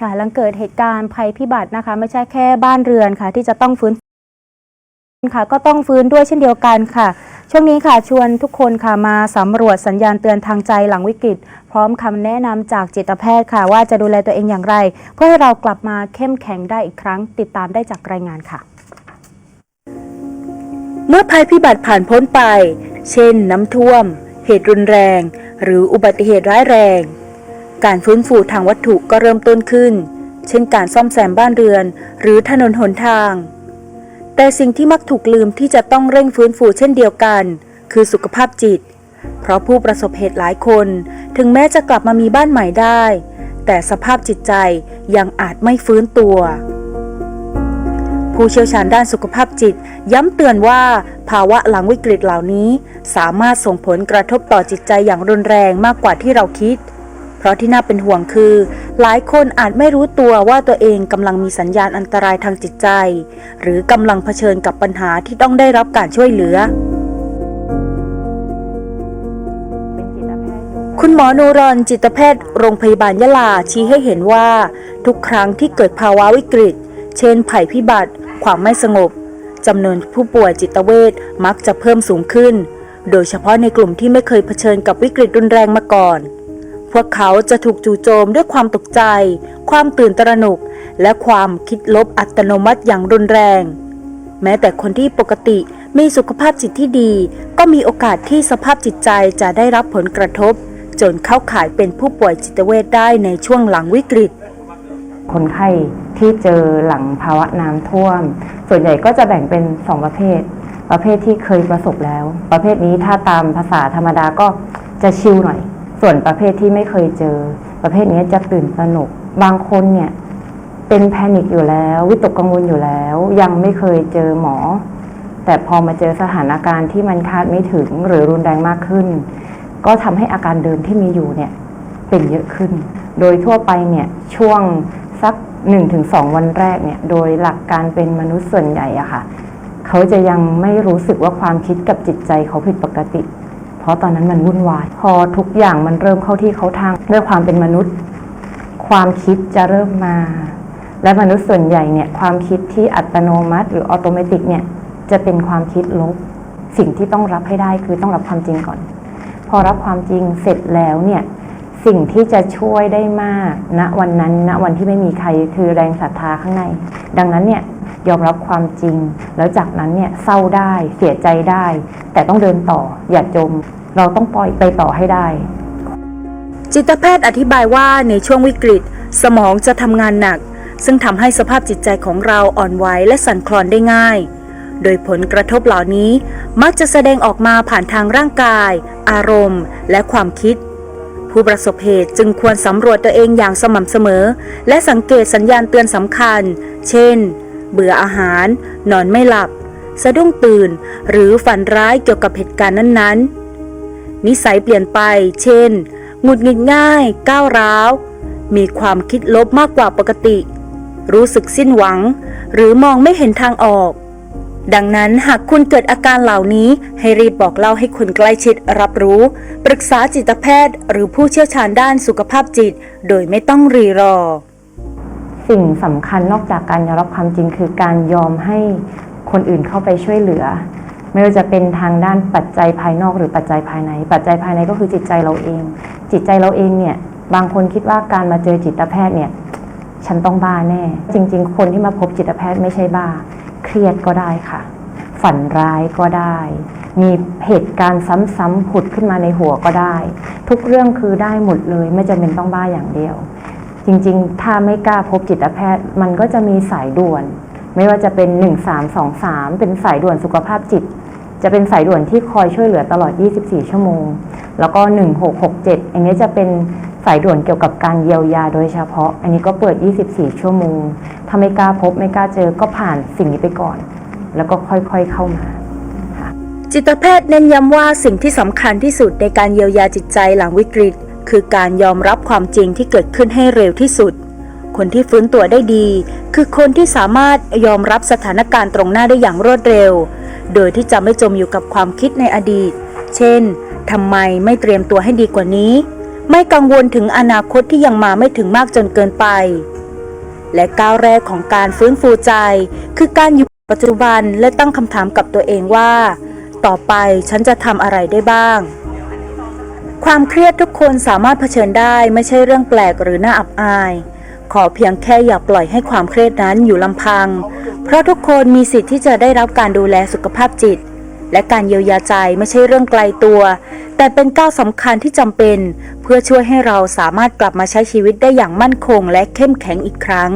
ค่ะหลังเกิดเหตุการณ์ภัยพิบัตินะคะ ไม่ใช่แค่บ้านเรือนค่ะ ที่จะต้องฟื้นค่ะ ก็ต้องฟื้นด้วยเช่นเดียวกันค่ะ ช่วงนี้ค่ะชวนทุกคนค่ะมาสำรวจสัญญาณเตือนทางใจหลังวิกฤต พร้อมคำแนะนำจากจิตแพทย์ค่ะ ว่าจะดูแลตัวเองอย่างไร เพื่อให้เรากลับมาเข้มแข็งได้อีกครั้ง ติดตามได้จากรายงานค่ะ เมื่อภัยพิบัติผ่านพ้นไป เช่น น้ำท่วม เหตุรุนแรง หรืออุบัติเหตุร้ายแรง การฟื้นฟูทางวัตถุก็เริ่มต้นขึ้น เช่นการซ่อมแซมบ้านเรือน หรือถนนหนทาง แต่สิ่งที่มักถูกลืมที่จะต้องเร่งฟื้นฟูเช่นเดียวกัน คือสุขภาพจิต เพราะผู้ประสบเหตุหลายคน ถึงแม้จะกลับมามีบ้านใหม่ได้ แต่สภาพจิตใจยังอาจไม่ฟื้นตัว ผู้เชี่ยวชาญด้านสุขภาพจิต ย้ำเตือนว่าภาวะหลังวิกฤตเหล่านี้ สามารถส่งผลกระทบต่อจิตใจอย่างรุนแรงมากกว่าที่เราคิด ราะที่น่าเป็นห่วงคือ หลายคนอาจไม่รู้ตัวว่าตัวเองกำลังมีสัญญาณอันตรายทางจิตใจ หรือกำลังเผชิญกับปัญหาที่ต้องได้รับการช่วยเหลือคุณหมอนูรอนจิตแพทย์โรงพยาบาลยะลาชี้ให้เห็นว่า ทุกครั้งที่เกิดภาวะวิกฤต เช่นภัยพิบัติ ความไม่สงบจำนวนผู้ป่วยจิตเวชมักจะเพิ่มสูงขึ้น โดยเฉพาะในกลุ่มที่ไม่เคยเผชิญกับวิกฤตรุนแรงมาก่อน พวกเขาจะถูกจู่โจมด้วยความตกใจ ความตื่นตระหนก และความคิดลบอัตโนมัติอย่างรุนแรง แม้แต่คนที่ปกติมีสุขภาพจิตที่ดี ก็มีโอกาสที่สภาพจิตใจจะได้รับผลกระทบ จนเข้าข่ายเป็นผู้ป่วยจิตเวชได้ในช่วงหลังวิกฤต คนไข้ที่เจอหลังภาวะน้ำท่วม ส่วนใหญ่ก็จะแบ่งเป็น2ประเภท ประเภทที่เคยประสบแล้ว ประเภทนี้ถ้าตามภาษาธรรมดาก็จะชิลหน่อย ส่วนประเภทที่ไม่เคยเจอ ประเภทนี้จะตื่นตระหนกบางคนเนี่ยเป็นแพนิคอยู่แล้ว วิตกกังวลอยู่แล้ว ยังไม่เคยเจอหมอ แต่พอมาเจอสถานการณ์ที่มันคาดไม่ถึงหรือรุนแรงมากขึ้น ก็ทำให้อาการเดิมที่มีอยู่เนี่ยเป็นเยอะขึ้น โดยทั่วไปเนี่ยช่วงสัก 1-2 วันแรกเนี่ยโดยหลักการเป็นมนุษย์ส่วนใหญ่อะค่ะ เขาจะยังไม่รู้สึกว่าความคิดกับจิตใจเขาผิดปกติ เพราะตอนนั้นมันวุ่นวาย พอทุกอย่างมันเริ่มเข้าที่เขาทางด้วยความเป็นมนุษย์ ความคิดจะเริ่มมา และมนุษย์ส่วนใหญ่เนี่ยความคิดที่อัตโนมัติ หรือออโตเมติกเนี่ยจะเป็นความคิดลบ สิ่งที่ต้องรับให้ได้คือต้องรับความจริงก่อน พอรับความจริงเสร็จแล้วเนี่ยสิ่งที่จะช่วยได้มากณวันนั้นณวันที่ไม่มีใครคือแรงศรัทธาข้างใน ดังนั้นเนี่ย ยอมรับความจริง แล้วจากนั้นเนี่ยเศร้าได้เสียใจได้ แต่ต้องเดินต่ออย่าจม เราต้องปล่อยไปต่อให้ได้ จิตแพทย์อธิบายว่าในช่วงวิกฤต สมองจะทำงานหนัก ซึ่งทำให้สภาพจิตใจของเราอ่อนไหวและสั่นคลอนได้ง่าย โดยผลกระทบเหล่านี้มักจะแสดงออกมาผ่านทางร่างกาย อารมณ์ และความคิดผู้ประสบเหตุจึงควรสำรวจตัวเองอย่างสม่ำเสมอ และสังเกตสัญญาณเตือนสำคัญ เช่น เบื่ออาหาร นอนไม่หลับ สะดุ้งตื่น หรือฝันร้ายเกี่ยวกับเหตุการณ์นั้นๆ นิสัยเปลี่ยนไป เช่น หงุดหงิดง่าย ก้าวร้าว มีความคิดลบมากกว่าปกติ รู้สึกสิ้นหวัง หรือมองไม่เห็นทางออกดังนั้นหากคุณเกิดอาการเหล่านี้ให้รีบบอกเล่าให้คนใกล้ชิดรับรู้ ปรึกษาจิตแพทย์ หรือผู้เชี่ยวชาญด้านสุขภาพจิต โดยไม่ต้องรีรอ สิ่งสำคัญนอกจากการยอมรับความจริง คือการยอมให้คนอื่นเข้าไปช่วยเหลือ ไม่ว่าจะเป็นทางด้านปัจจัยภายนอกหรือปัจจัยภายใน ปัจจัยภายในก็คือจิตใจเราเอง จิตใจเราเองเนี่ยบางคนคิดว่าการมาเจอจิตแพทย์เนี่ยฉันต้องบ้าแน่ จริง ๆ คนที่มาพบจิตแพทย์ไม่ใช่บ้า เครียดก็ได้ค่ะ ฝันร้ายก็ได้ มีเหตุการณ์ซ้ำๆผุดขึ้นมาในหัวก็ได้ ทุกเรื่องคือได้หมดเลย ไม่จำเป็นต้องบ้าอย่างเดียว จริงๆ ถ้าไม่กล้าพบจิตแพทย์ มันก็จะมีสายด่วน ไม่ว่าจะเป็น 1323 เป็นสายด่วนสุขภาพจิต จะเป็นสายด่วนที่คอยช่วยเหลือตลอด 24 ชั่วโมง แล้วก็ 1667 อันนี้จะเป็นสายด่วนเกี่ยวกับการเยียวยาโดยเฉพาะ อันนี้ก็เปิด 24 ชั่วโมง ถ้าไม่กล้าพบไม่กล้าเจอก็ผ่านสิ่งนี้ไปก่อน แล้วก็ค่อยๆเข้ามาจิตแพทย์เน้นย้ำว่าสิ่งที่สำคัญที่สุดในการเยียวยาจิตใจหลังวิกฤต คือการยอมรับความจริงที่เกิดขึ้นให้เร็วที่สุด คนที่ฟื้นตัวได้ดี คือคนที่สามารถยอมรับสถานการณ์ตรงหน้าได้อย่างรวดเร็ว โดยที่จะไม่จมอยู่กับความคิดในอดีต เช่นทำไมไม่เตรียมตัวให้ดีกว่านี้ ไม่กังวลถึงอนาคตที่ยังมาไม่ถึงมากจนเกินไป และก้าวแรกของการฟื้นฟูใจ คือการอยู่ปัจจุบันและตั้งคำถามกับตัวเองว่า ต่อไปฉันจะทำอะไรได้บ้าง ความเครียดทุกคนสามารถเผชิญได้ไม่ใช่เรื่องแปลกหรือน่าอับอาย ขอเพียงแค่อย่าปล่อยให้ความเครียดนั้นอยู่ลำพัง เพราะทุกคนมีสิทธิ์ที่จะได้รับการดูแลสุขภาพจิต และการเยียวยาใจไม่ใช่เรื่องไกลตัว แต่เป็นก้าวสำคัญที่จำเป็น เพื่อช่วยให้เราสามารถกลับมาใช้ชีวิตได้อย่างมั่นคงและเข้มแข็งอีกครั้ง